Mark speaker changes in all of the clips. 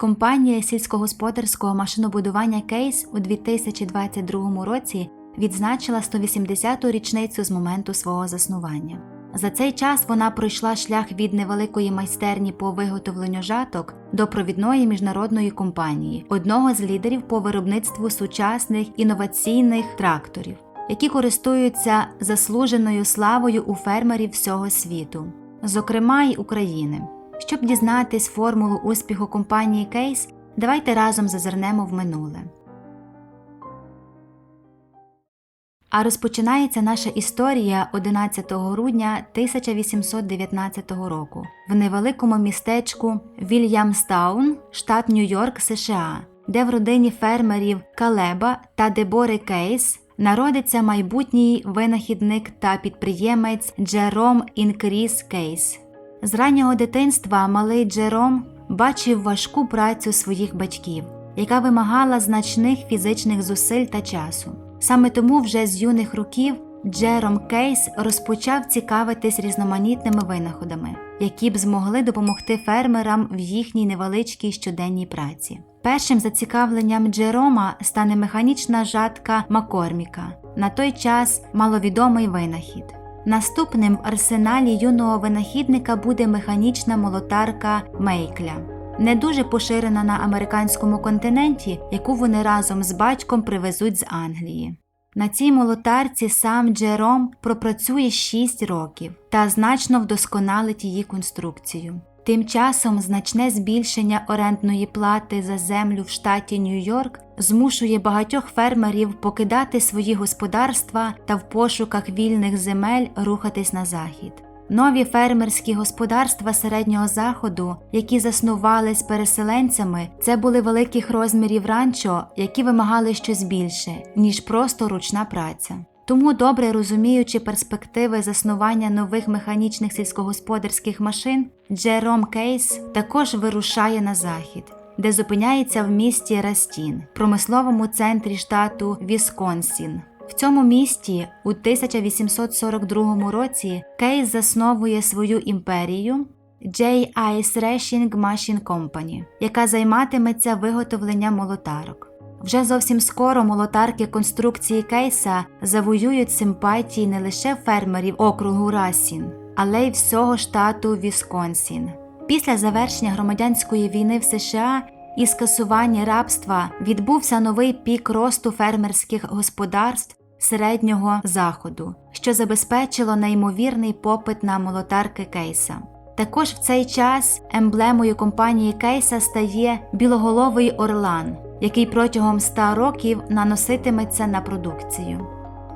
Speaker 1: Компанія сільськогосподарського машинобудування Кейс у 2022 році відзначила 180-ту річницю з моменту свого заснування. За цей час вона пройшла шлях від невеликої майстерні по виготовленню жаток до провідної міжнародної компанії, одного з лідерів по виробництву сучасних інноваційних тракторів, які користуються заслуженою славою у фермерів всього світу, зокрема й України. Щоб дізнатись формулу успіху компанії Кейс, давайте разом зазирнемо в минуле. А розпочинається наша історія 11 грудня 1819 року в невеликому містечку Вільямстаун, штат Нью-Йорк, США, де в родині фермерів Калеба та Дебори Кейс народиться майбутній винахідник та підприємець Джером Інкріс Кейс. З раннього дитинства малий Джером бачив важку працю своїх батьків, яка вимагала значних фізичних зусиль та часу. Саме тому вже з юних років Джером Кейс розпочав цікавитись різноманітними винаходами, які б змогли допомогти фермерам в їхній невеличкій щоденній праці. Першим зацікавленням Джерома стане механічна жатка Макорміка, на той час маловідомий винахід. Наступним в арсеналі юного винахідника буде механічна молотарка Мейкля, не дуже поширена на американському континенті, яку вони разом з батьком привезуть з Англії. На цій молотарці сам Джером пропрацює 6 років та значно вдосконалить її конструкцію. Тим часом значне збільшення орендної плати за землю в штаті Нью-Йорк змушує багатьох фермерів покидати свої господарства та в пошуках вільних земель рухатись на захід. Нові фермерські господарства середнього заходу, які заснувались переселенцями, це були великих розмірів ранчо, які вимагали щось більше, ніж просто ручна праця. Тому, добре розуміючи перспективи заснування нових механічних сільськогосподарських машин, Джером Кейс також вирушає на захід, де зупиняється в місті Растін, промисловому центрі штату Вісконсін. В цьому місті у 1842 році Кейс засновує свою імперію J.I. Threshing Machine Company, яка займатиметься виготовленням молотарок. Вже зовсім скоро молотарки конструкції кейса завоюють симпатії не лише фермерів округу Рассін, але й всього штату Вісконсін. Після завершення громадянської війни в США і скасування рабства відбувся новий пік росту фермерських господарств середнього заходу, що забезпечило неймовірний попит на молотарки кейса. Також в цей час емблемою компанії Кейса стає білоголовий орлан, який протягом ста років наноситиметься на продукцію.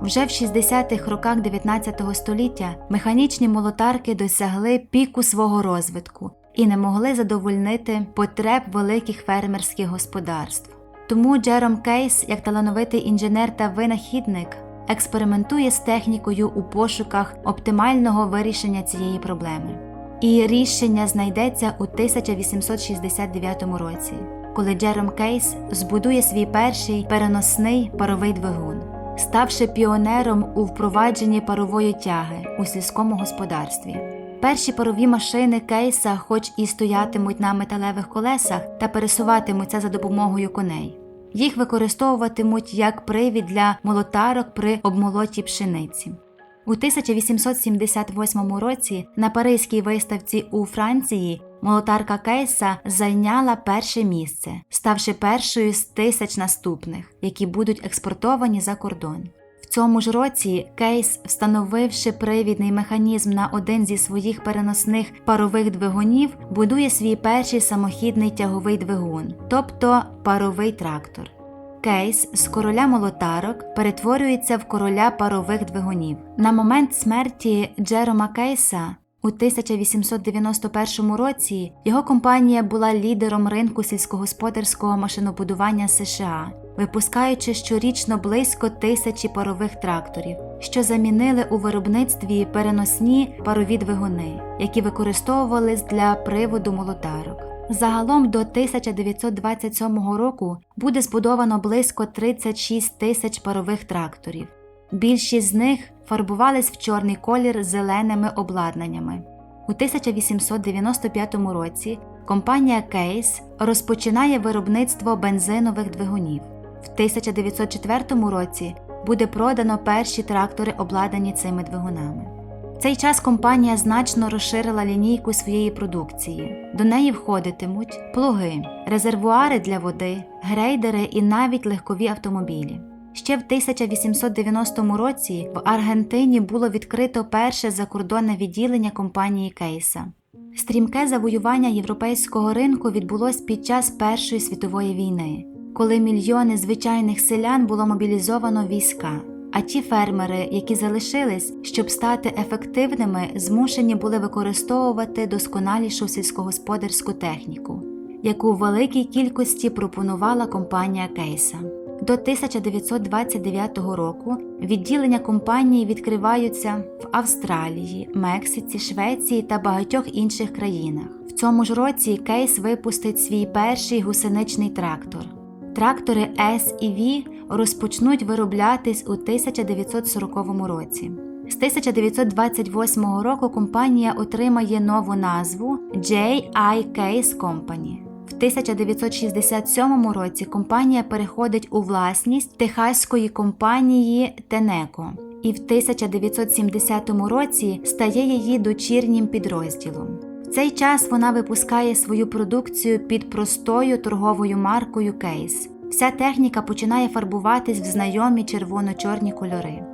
Speaker 1: Вже в 60-х роках 19 століття механічні молотарки досягли піку свого розвитку і не могли задовольнити потреб великих фермерських господарств. Тому Джером Кейс, як талановитий інженер та винахідник, експериментує з технікою у пошуках оптимального вирішення цієї проблеми. І рішення знайдеться у 1869 році, коли Джером Кейс збудує свій перший переносний паровий двигун, ставши піонером у впровадженні парової тяги у сільському господарстві. Перші парові машини кейса, хоч і стоятимуть на металевих колесах та пересуватимуться за допомогою коней. Їх використовуватимуть як привід для молотарок при обмолоті пшениці. У 1878 році на Паризькій виставці у Франції молотарка Кейса зайняла перше місце, ставши першою з тисяч наступних, які будуть експортовані за кордон. Цьому ж році Кейс, встановивши привідний механізм на один зі своїх переносних парових двигунів, будує свій перший самохідний тяговий двигун, тобто паровий трактор. Кейс з короля молотарок перетворюється в короля парових двигунів. На момент смерті Джерома Кейса у 1891 році його компанія була лідером ринку сільськогосподарського машинобудування США, випускаючи щорічно близько тисячі парових тракторів, що замінили у виробництві переносні парові двигуни, які використовувались для приводу молотарок. Загалом до 1927 року буде збудовано близько 36 тисяч парових тракторів. Більшість з них фарбувались в чорний колір зеленими обладнаннями. У У 1895 році компанія Кейс розпочинає виробництво бензинових двигунів. В 1904 році буде продано перші трактори, обладнані цими двигунами. В цей час компанія значно розширила лінійку своєї продукції. До неї входитимуть плуги, резервуари для води, грейдери і навіть легкові автомобілі. Ще в 1890 році в Аргентині було відкрито перше закордонне відділення компанії Кейса. Стрімке завоювання європейського ринку відбулось під час Першої світової війни, коли мільйони звичайних селян було мобілізовано війська. А ті фермери, які залишились, щоб стати ефективними, змушені були використовувати досконалішу сільськогосподарську техніку, яку в великій кількості пропонувала компанія Кейса. До 1929 року відділення компанії відкриваються в Австралії, Мексиці, Швеції та багатьох інших країнах. В цьому ж році Кейс випустить свій перший гусеничний трактор. Трактори S і V розпочнуть вироблятись у 1940 році. З 1928 року компанія отримає нову назву J.I. Case Company. В 1967 році компанія переходить у власність техаської компанії Tenneco і в 1970 році стає її дочірнім підрозділом. В цей час вона випускає свою продукцію під простою торговою маркою Кейс. Вся техніка починає фарбуватись в знайомі червоно-чорні кольори.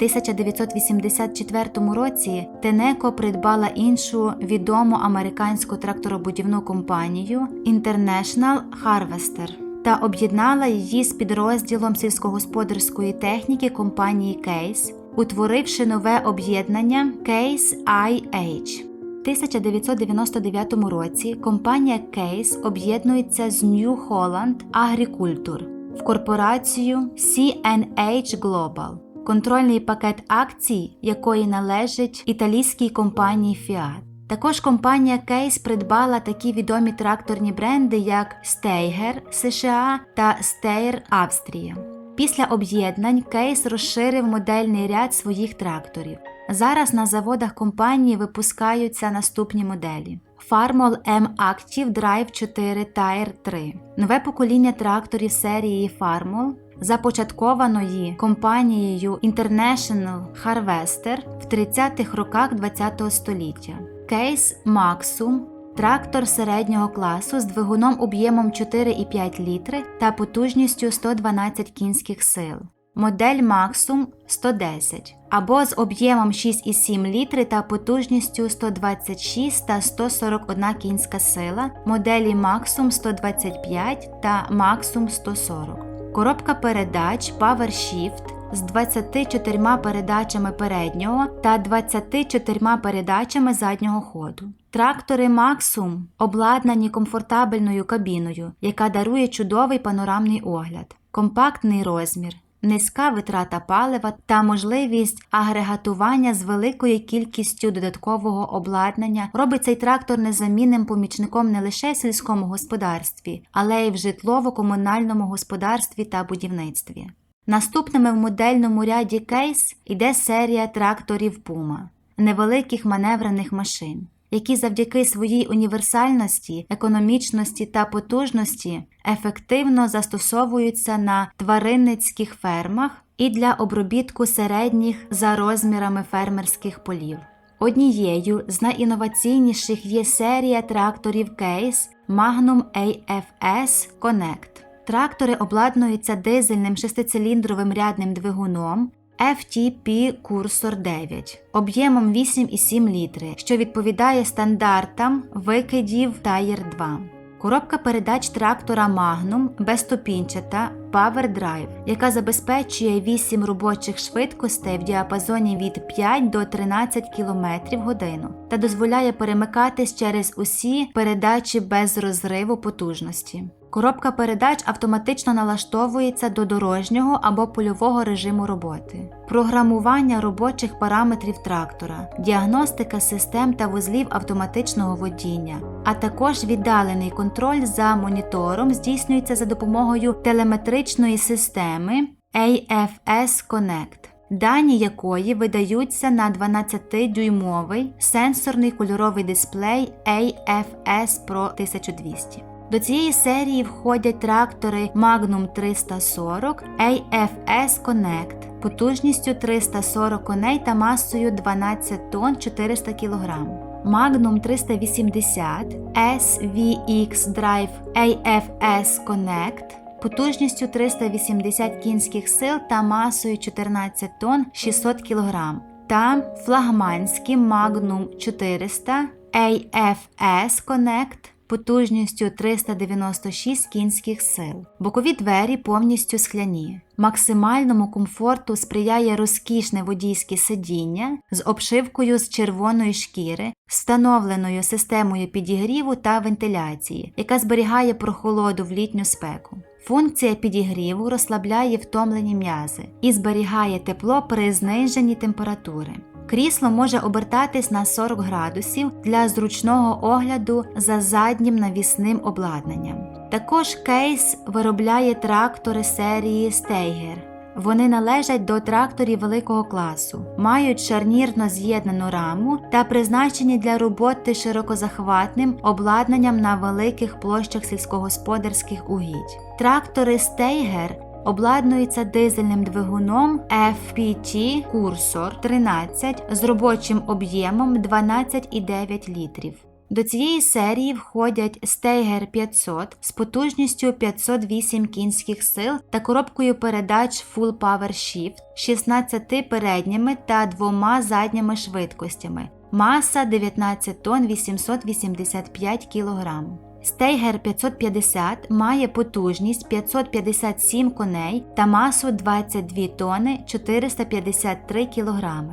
Speaker 1: В 1984 році Тенеко придбала іншу відому американську тракторобудівну компанію International Harvester та об'єднала її з підрозділом сільськогосподарської техніки компанії Case, утворивши нове об'єднання Case IH. В 1999 році компанія Case об'єднується з New Holland Agriculture в корпорацію CNH Global, контрольний пакет акцій, якої належить італійській компанії Fiat. Також компанія Case придбала такі відомі тракторні бренди, як Steiger США та Steyr Австрія. Після об'єднань Кейс розширив модельний ряд своїх тракторів. Зараз на заводах компанії випускаються наступні моделі: Farmol M Active Drive 4 Tire 3, нове покоління тракторів серії Farmol, започаткованої компанією International Harvester в 30-х роках ХХ століття. Кейс Maxum Трактор середнього класу з двигуном об'ємом 4,5 літри та потужністю 112 кінських сил. Модель Maxum 110 або з об'ємом 6,7 літри та потужністю 126 та 141 кінська сила, моделі Maxum 125 та Maxum 140. Коробка передач PowerShift з 24 передачами переднього та 24 передачами заднього ходу. Трактори Maxum обладнані комфортабельною кабіною, яка дарує чудовий панорамний огляд, компактний розмір, низька витрата палива та можливість агрегатування з великою кількістю додаткового обладнання робить цей трактор незамінним помічником не лише в сільському господарстві, але й в житлово-комунальному господарстві та будівництві. Наступними в модельному ряді кейс йде серія тракторів Puma, невеликих маневрених машин, які завдяки своїй універсальності, економічності та потужності ефективно застосовуються на тваринницьких фермах і для обробітку середніх за розмірами фермерських полів. Однією з найінноваційніших є серія тракторів кейс Magnum AFS Connect. Трактори обладнуються дизельним шестициліндровим рядним двигуном FTP Cursor 9 об'ємом 8,7 літри, що відповідає стандартам викидів Tire 2. Коробка передач трактора Magnum безступінчата Power Drive, яка забезпечує 8 робочих швидкостей в діапазоні від 5 до 13 км годину та дозволяє перемикатись через усі передачі без розриву потужності. Коробка передач автоматично налаштовується до дорожнього або польового режиму роботи, програмування робочих параметрів трактора, діагностика систем та вузлів автоматичного водіння, а також віддалений контроль за монітором здійснюється за допомогою телеметричної системи AFS Connect. дані якої видаються на 12-дюймовий сенсорний кольоровий дисплей AFS Pro 1200. До цієї серії входять трактори Magnum 340 AFS Connect потужністю 340 коней та масою 12 тонн 400 кг. Magnum 380 SVX Drive AFS Connect потужністю 380 кінських сил та масою 14 тонн 600 кг та флагманські Magnum 400 AFS Connect потужністю 396 кінських сил. Бокові двері повністю скляні. Максимальному комфорту сприяє розкішне водійське сидіння з обшивкою з червоної шкіри, встановленою системою підігріву та вентиляції, яка зберігає прохолоду в літню спеку. Функція підігріву розслабляє втомлені м'язи і зберігає тепло при зниженні температури. Крісло може обертатись на 40 градусів для зручного огляду за заднім навісним обладнанням. Також кейс виробляє трактори серії Steiger. Вони належать до тракторів великого класу, мають шарнірно з'єднану раму та призначені для роботи широкозахватним обладнанням на великих площах сільськогосподарських угідь. Трактори Steiger обладнується дизельним двигуном FPT Cursor 13 з робочим об'ємом 12,9 літрів. До цієї серії входять Steiger 500 з потужністю 508 кінських сил та коробкою передач Full Power Shift 16 передніми та двома задніми швидкостями. Маса 19 тонн 885 кг. Стейгер 550 має потужність 557 коней та масу 22 тонни 453 кг.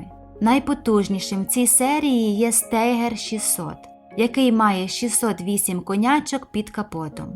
Speaker 1: Найпотужнішим в цій серії є Стейгер 600, який має 608 конячок під капотом.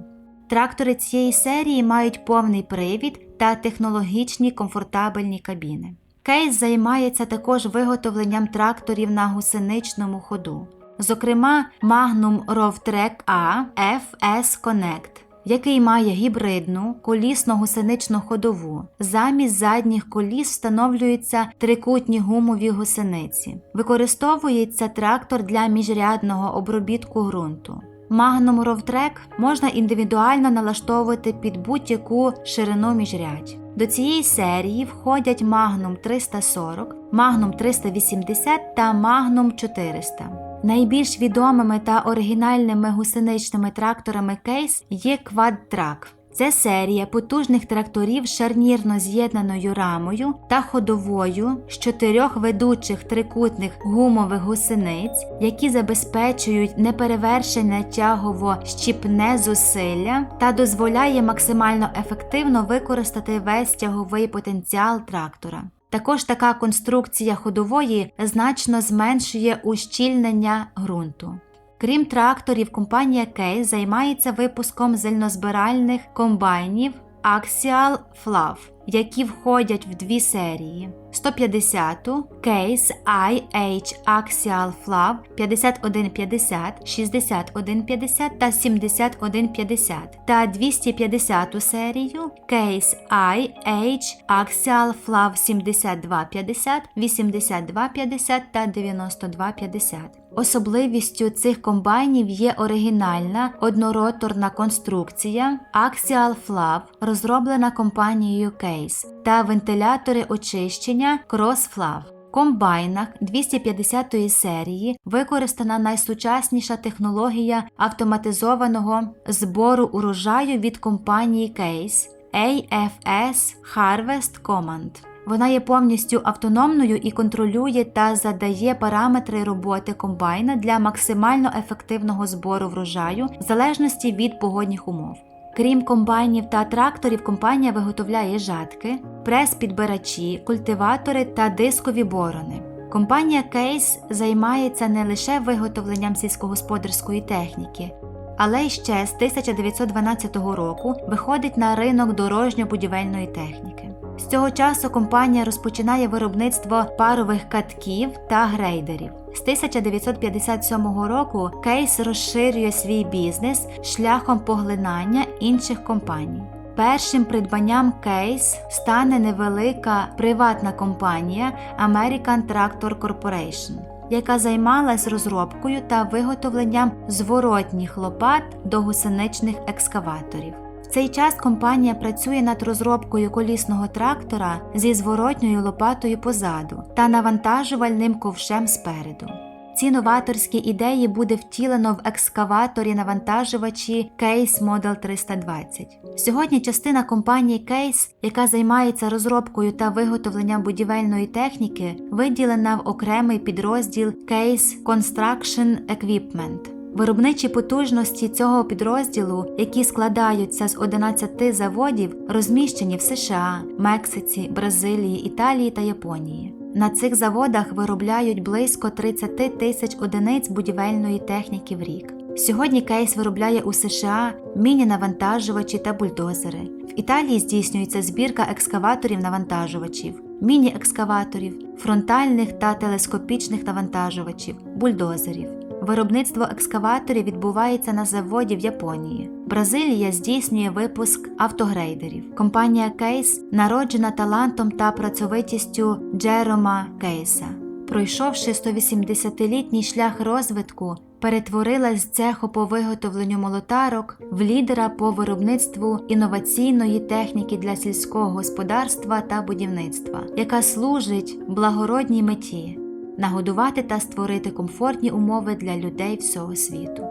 Speaker 1: Трактори цієї серії мають повний привід та технологічні комфортабельні кабіни. Кейс займається також виготовленням тракторів на гусеничному ходу зокрема Magnum Rovtrek A FS Connect, який має гібридну колісно-гусеничну ходову. Замість задніх коліс встановлюються трикутні гумові гусениці. Використовується трактор для міжрядного обробітку ґрунту. Magnum Rovtrek можна індивідуально налаштовувати під будь-яку ширину міжрядь. До цієї серії входять Magnum 340, Magnum 380 та Magnum 400. Найбільш відомими та оригінальними гусеничними тракторами кейс є Quad-Track. Це серія потужних тракторів шарнірно з'єднаною рамою та ходовою з чотирьох ведучих трикутних гумових гусениць, які забезпечують неперевершене тягово-щіпне зусилля та дозволяє максимально ефективно використати весь тяговий потенціал трактора. Також така конструкція ходової значно зменшує ущільнення ґрунту. Крім тракторів, компанія Кей займається випуском зельнозбиральних комбайнів Axial Flav, які входять в дві серії: 150-ту Case IH Axial Flav 5150, 6150 та 7150 та 250-ту серію Case IH Axial Flav 7250, 8250 та 9250. Особливістю цих комбайнів є оригінальна однороторна конструкція Axial Flav, розроблена компанією Case, та вентилятори очищення CrossFlav. Комбайнах 250-ї серії використана найсучасніша технологія автоматизованого збору урожаю від компанії Case AFS Harvest Command. Вона є повністю автономною і контролює та задає параметри роботи комбайна для максимально ефективного збору врожаю в залежності від погодних умов. Крім комбайнів та тракторів, компанія виготовляє жатки, прес-підбирачі, культиватори та дискові борони. Компанія Кейс займається не лише виготовленням сільськогосподарської техніки, але ще з 1912 року виходить на ринок дорожньо-будівельної техніки. З цього часу компанія розпочинає виробництво парових катків та грейдерів. З 1957 року Кейс розширює свій бізнес шляхом поглинання інших компаній. Першим придбанням кейс стане невелика приватна компанія American Tractor Corporation, яка займалась розробкою та виготовленням зворотніх лопат до гусеничних екскаваторів. Цей час компанія працює над розробкою колісного трактора зі зворотньою лопатою позаду та навантажувальним ковшем спереду. Ці новаторські ідеї буде втілено в екскаваторі навантажувачі Case Model 320. Сьогодні частина компанії Case, яка займається розробкою та виготовленням будівельної техніки, виділена в окремий підрозділ Case Construction Equipment. Виробничі потужності цього підрозділу, які складаються з 11 заводів, розміщені в США, Мексиці, Бразилії, Італії та Японії. На цих заводах виробляють близько 30 тисяч одиниць будівельної техніки в рік. Сьогодні кейс виробляє у США міні-навантажувачі та бульдозери. В Італії здійснюється збірка екскаваторів-навантажувачів, міні-екскаваторів, фронтальних та телескопічних навантажувачів, бульдозерів. Виробництво екскаваторів відбувається на заводі в Японії. Бразилія здійснює випуск автогрейдерів. Компанія Кейс народжена талантом та працьовитістю Джерома Кейса. Пройшовши 180-літній шлях розвитку, перетворилась з цеху по виготовленню молотарок в лідера по виробництву інноваційної техніки для сільського господарства та будівництва, яка служить благородній меті нагодувати та створити комфортні умови для людей всього світу.